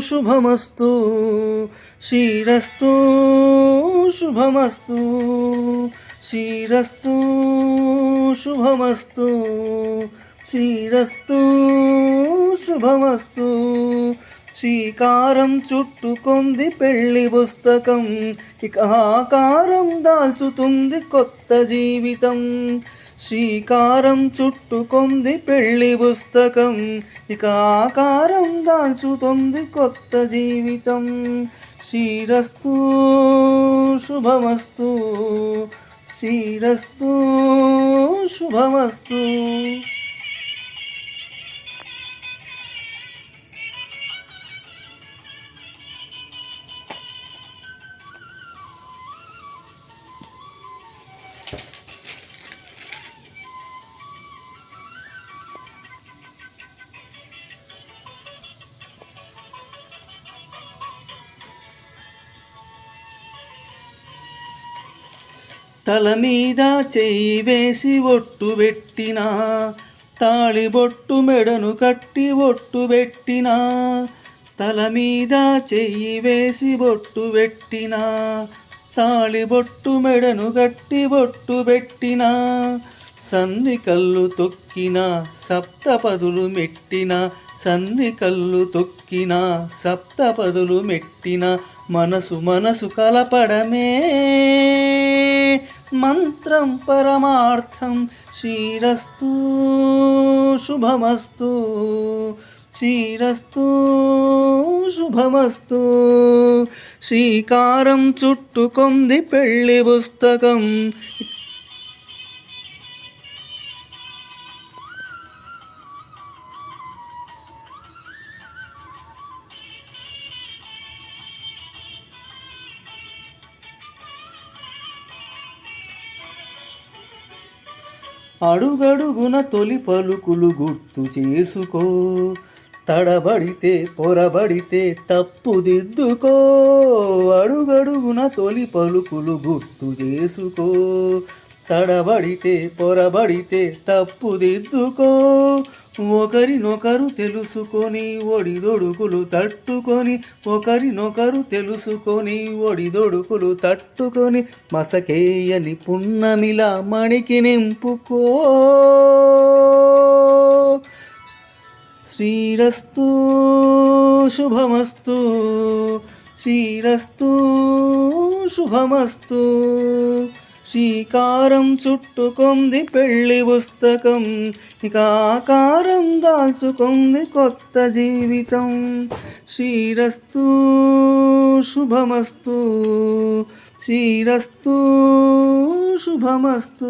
శుభమస్తు శ్రీరస్తు శుభమస్తు శ్రీరస్తు శుభమస్తు శ్రీరస్తు శుభమస్తు శ్రీకారం చుట్టుకొంది పెళ్ళి పుస్తకం ఇక ఆకారం దాల్చుతుంది కొత్త జీవితం శ్రీకారం చుట్టుకొంది పెళ్ళి పుస్తకం. ఇక ఆకారం దాల్చుతుంది కొత్త జీవితం. శ్రీరస్తు శుభమస్తు. శ్రీరస్తు శుభమస్తు. తల మీద చెయ్యి వేసి ఒట్టు పెట్టినా తాళిబొట్టు మెడను కట్టి ఒట్టు పెట్టినా తల మీద చెయ్యి వేసి బొట్టు పెట్టినా తాళిబొట్టు మెడను కట్టి బొట్టు పెట్టినా సన్ని కళ్ళు తొక్కిన సప్తపదులు మెట్టిన సన్ని కళ్ళు తొక్కిన సప్తపదులు మెట్టిన మనసు మనసు కలపడమే. మంత్రం పరమార్థం శ్రీరస్తు శుభమస్తు. శ్రీరస్తు శుభమస్తు. శ్రీకారం చుట్టుకొంది పెళ్ళి పుస్తకం. అడుగడుగున తొలి పలుకులు గుర్తు చేసుకో. తడబడితే పొరబడితే తప్పుదిద్దుకో అడుగడుగున తొలి పలుకులు గుర్తు చేసుకో. తడబడితే పొరబడితే తప్పుదిద్దుకో ఒకరినొకరు తెలుసుకొని ఒడిదొడుకులు తట్టుకొని ఒకరినొకరు తెలుసుకొని ఒడిదొడుకులు తట్టుకొని మసకేయని పున్నమిలా మణికి నింపుకో. శ్రీరస్తు శుభమస్తు శ్రీరస్తు శుభమస్తు. శ్రీకారం చుట్టుకొంది పెళ్ళి పుస్తకం. ఇక ఆకారం దాల్చుకొంది కొత్త జీవితం. శ్రీరస్తు శుభమస్తు. శ్రీరస్తు శుభమస్తు.